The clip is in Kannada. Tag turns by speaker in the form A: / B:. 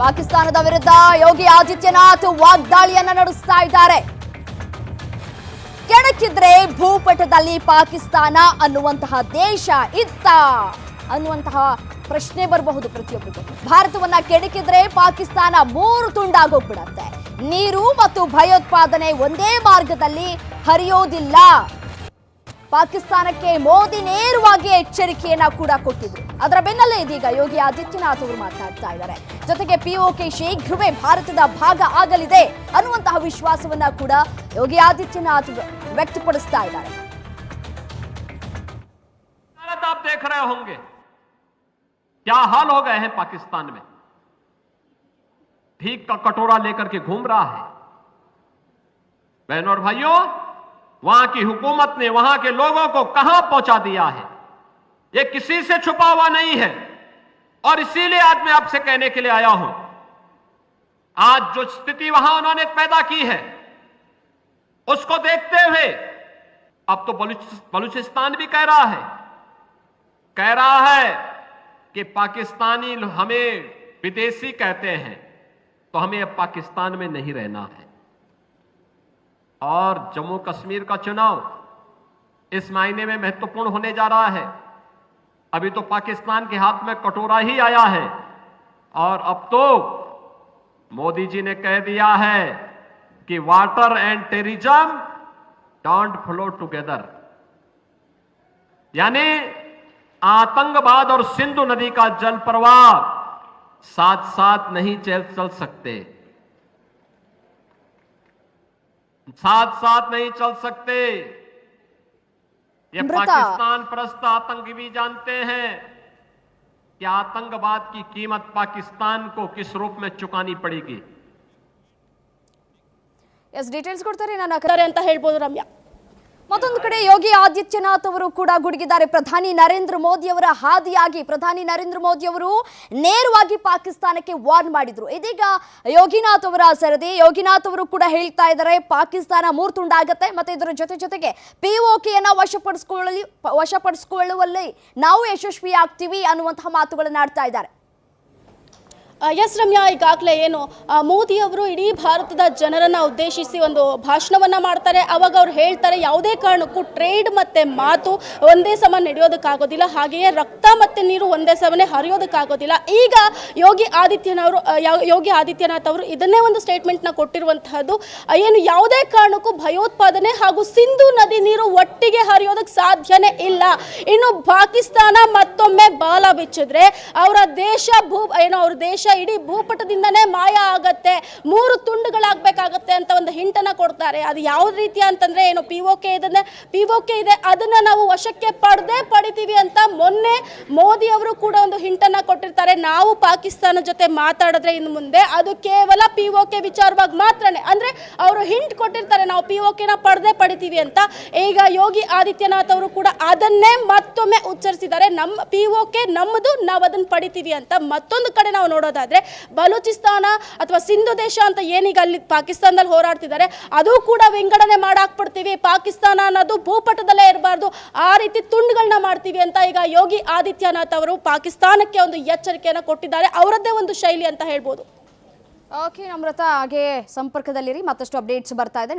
A: ಪಾಕಿಸ್ತಾನದ ವಿರುದ್ಧ ಯೋಗಿ ಆದಿತ್ಯನಾಥ್ ವಾಗ್ದಾಳಿಯನ್ನ ನಡೆಸ್ತಾ ಇದ್ದಾರೆ. ಕೆಣಕಿದ್ರೆ ಭೂಪಟದಲ್ಲಿ ಪಾಕಿಸ್ತಾನ ಅನ್ನುವಂತಹ ದೇಶ ಇತ್ತ ಅನ್ನುವಂತಹ ಪ್ರಶ್ನೆ ಬರಬಹುದು ಪ್ರತಿಯೊಬ್ಬರಿಗೂ. ಭಾರತವನ್ನ ಕೆಣಕಿದ್ರೆ ಪಾಕಿಸ್ತಾನ ಮೂರು ತುಂಡಾಗೋಗ್ಬಿಡತ್ತೆ. ನೀರು ಮತ್ತು ಭಯೋತ್ಪಾದನೆ ಒಂದೇ ಮಾರ್ಗದಲ್ಲಿ ಹರಿಯೋದಿಲ್ಲ. ಪಾಕಿಸ್ತಾನಕ್ಕೆ ಮೋದಿ ನೇರವಾಗಿ ಎಚ್ಚರಿಕೆಯನ್ನ ಕೂಡ ಕೊಟ್ಟಿದ್ರು ಅದರ ಬೆನ್ನಲ್ಲೇ ಇದೀಗ ಯೋಗಿ ಆದಿತ್ಯನಾಥ್ ಅವರು ಮಾತನಾಡ್ತಾ ಇದ್ದಾರೆ ಜೊತೆಗೆ ಪಿಒಕೆ ಶೀಘ್ರವೇ ಭಾರತದ ಭಾಗ ಆಗಲಿದೆ ಅನ್ನುವಂತಹ ವಿಶ್ವಾಸವನ್ನ ಕೂಡ ಯೋಗಿ ಆದಿತ್ಯನಾಥ್ ವ್ಯಕ್ತಪಡಿಸ್ತಾ ಇದ್ದಾರೆ
B: भारत आप देख रहे होंगे क्या हाल हो गए हैं पाकिस्तान में ठीक का कटोरा लेकर के घूम रहा है बहनों और भाइयों वहाँ की हुकूमत ने वहाँ के लोगों को कहाँ पहुँचा दिया है? ये किसी से छुपा हुआ नहीं है। और इसीलिए आज मैं आपसे कहने के लिए आया हूँ। आज जो स्थिति वहाँ उन्होंने पैदा की है, उसको देखते हुए अब तो बलूच- बलूचिस्तान भी कह रहा है। कह रहा है कि पाकिस्तानी हमें विदेशी कहते हैं तो हमें अब पाकिस्तान में नहीं रहना है। और जम्मू कश्मीर का चुनाव इस मायने में महत्वपूर्ण होने जा रहा है। अभी तो पाकिस्तान के हाथ में कटोरा ही आया है। और अब तो मोदी जी ने कह दिया है कि water and terrorism don't flow together. यानी आतंकवाद और सिंधु नदी का जल प्रवाह साथ साथ नहीं चल सकते। साथ साथ नहीं चल सकते ये
A: अमृता।
B: पाकिस्तान परस्त आतंकी भी जानते हैं कि आतंकवाद की कीमत पाकिस्तान को किस रूप में चुकानी पड़ेगी
A: ಎಸ್ ಡೀಟೇಲ್ಸ್ ಕೊಡ್ತಾರೆ ನಾನು
C: ಇದ್ದಾರೆ ಅಂತ ಹೇಳ್ಬೋದು ರಮ್ಯಾ
A: ಮತ್ತೊಂದು ಕಡೆ ಯೋಗಿ ಆದಿತ್ಯನಾಥ್ ಅವರು ಕೂಡ ಗುಡುಗಿದ್ದಾರೆ. ಪ್ರಧಾನಿ ನರೇಂದ್ರ ಮೋದಿ ಅವರ ಹಾದಿಯಾಗಿ ಪ್ರಧಾನಿ ನರೇಂದ್ರ ಮೋದಿ ಅವರು ನೇರವಾಗಿ ಪಾಕಿಸ್ತಾನಕ್ಕೆ ವಾರ್ನ್ ಮಾಡಿದ್ರು. ಇದೀಗ ಯೋಗಿನಾಥ್ ಅವರ ಸರದಿ, ಯೋಗಿನಾಥ್ ಅವರು ಕೂಡ ಹೇಳ್ತಾ ಇದ್ದಾರೆ, ಪಾಕಿಸ್ತಾನ ಮೂರು ತುಂಡಾಗತ್ತೆ ಮತ್ತೆ ಇದರ ಜೊತೆ ಜೊತೆಗೆ ಪಿಒಕೆಯನ್ನ ವಶಪಡಿಸಿಕೊಳ್ಳಲಿ, ವಶಪಡಿಸಿಕೊಳ್ಳುವಲ್ಲಿ ನಾವು ಯಶಸ್ವಿ ಆಗ್ತೀವಿ ಅನ್ನುವಂತಹ ಮಾತುಗಳನ್ನು ಆಡ್ತಾ ಇದ್ದಾರೆ.
C: ಎಸ್ ರಮ್ಯಾ ಈಗಾಗಲೇ ಏನು ಮೋದಿಯವರು ಇಡೀ ಭಾರತದ ಜನರನ್ನು ಉದ್ದೇಶಿಸಿ ಒಂದು ಭಾಷಣವನ್ನು ಮಾಡ್ತಾರೆ. ಅವಾಗ ಅವ್ರು ಹೇಳ್ತಾರೆ, ಯಾವುದೇ ಕಾರಣಕ್ಕೂ ಟ್ರೇಡ್ ಮತ್ತು ಮಾತು ಒಂದೇ ಸಮ ನಡೆಯೋದಕ್ಕಾಗೋದಿಲ್ಲ, ಹಾಗೆಯೇ ರಕ್ತ ಮತ್ತು ನೀರು ಒಂದೇ ಸಮನೆ ಹರಿಯೋದಕ್ಕಾಗೋದಿಲ್ಲ. ಈಗ ಯೋಗಿ ಆದಿತ್ಯನವರು ಯೋಗಿ ಆದಿತ್ಯನಾಥ್ ಅವರು ಇದನ್ನೇ ಒಂದು ಸ್ಟೇಟ್ಮೆಂಟ್ನ ಕೊಟ್ಟಿರುವಂತಹದ್ದು ಏನು ಯಾವುದೇ ಕಾರಣಕ್ಕೂ ಭಯೋತ್ಪಾದನೆ ಹಾಗೂ ಸಿಂಧು ನದಿ ನೀರು ಒಟ್ಟಿಗೆ ಹರಿಯೋದಕ್ಕೆ ಸಾಧ್ಯನೇ ಇಲ್ಲ. ಇನ್ನು ಪಾಕಿಸ್ತಾನ ಮತ್ತೊಮ್ಮೆ ಬಾಲ ಬಿಚ್ಚಿದ್ರೆ, ಅವರ ದೇಶ ಭೂ, ಏನೋ ಅವ್ರ ದೇಶ ಇಡೀ ಭೂಪಟದಿಂದನೇ ಮಾಯ ಆಗತ್ತೆ, ಮೂರು ತುಂಡುಗಳಾಗಬೇಕಾಗತ್ತೆ ಅಂತ ಒಂದು ಹಿಂಟನ್ನು ಕೊಡ್ತಾರೆ. ಅದು ಯಾವ ರೀತಿಯ ಅಂತಂದರೆ ಏನು ಪಿ ಒ ಕೆ ಇದನ್ನ ಪಿ ಒ ಕೆ ಇದೆ, ಅದನ್ನು ನಾವು ವಶಕ್ಕೆ ಪಡೆದೇ ಪಡಿತೀವಿ ಅಂತ ಮೊನ್ನೆ ಮೋದಿ ಅವರು ಕೂಡ ಒಂದು ಹಿಂಟನ್ನು ಕೊಟ್ಟಿರ್ತಾರೆ. ನಾವು ಪಾಕಿಸ್ತಾನ ಜೊತೆ ಮಾತಾಡಿದ್ರೆ ಇನ್ನು ಮುಂದೆ ಅದು ಕೇವಲ ಪಿ ಒ ಕೆ ವಿಚಾರವಾಗಿ ಮಾತ್ರನೇ. ಅಂದರೆ ಅವರು ಹಿಂಟ್ ಕೊಟ್ಟಿರ್ತಾರೆ, ನಾವು ಪಿ ಒ ಕೆನ ಪಡೆದೇ ಪಡಿತೀವಿ ಅಂತ. ಈಗ ಯೋಗಿ ಆದಿತ್ಯನಾಥ್ ಅವರು ಕೂಡ ಅದನ್ನೇ ಮತ್ತೊಮ್ಮೆ ಉಚ್ಚರಿಸಿದ್ದಾರೆ. ನಮ್ಮ ಪಿ ಒ ಕೆ ನಮ್ಮದು ನಾವು ಅದನ್ನು ಪಡಿತೀವಿ ಅಂತ ಮತ್ತೊಂದು ಕಡೆ ನಾವು ನೋಡೋದಾದ್ರೆ ಬಲೂಚಿಸ್ತಾನ ಅಥವಾ ಸಿಂಧು ದೇಶ ಅಂತ ಏನೀಗ ಅಲ್ಲಿ ಪಾಕಿಸ್ತಾನದಲ್ಲಿ ಹೋರಾಡ್ತಿದ್ದಾರೆ, ಅದು ಕೂಡ ವಿಂಗಡಣೆ ಮಾಡಾಕ್ಬಿಡ್ತೀವಿ. ಪಾಕಿಸ್ತಾನ ಅನ್ನೋದು ಭೂಪಟದಲ್ಲೇ ಇರಬಾರ್ದು. ಆ ರೀತಿ ತುಂಡುಗಳನ್ನ ಮಾಡ್ತೀವಿ ಅಂತ ಈಗ ಯೋಗಿ ಆದಿತ್ಯನಾಥ್ ಅವರು ಪಾಕಿಸ್ತಾನಕ್ಕೆ ಒಂದು ಎಚ್ಚರಿಕೆಯನ್ನು ಕೊಟ್ಟಿದ್ದಾರೆ. ಅವರದ್ದೇ ಒಂದು ಶೈಲಿ ಅಂತ ಹೇಳ್ಬೋದು.
A: ಓಕೆ, ನಮ್ರತ, ಹಾಗೆ ಸಂಪರ್ಕದಲ್ಲಿರಿ. ಮತ್ತಷ್ಟು ಅಪ್ಡೇಟ್ಸ್ ಬರ್ತಾ ಇದೆ.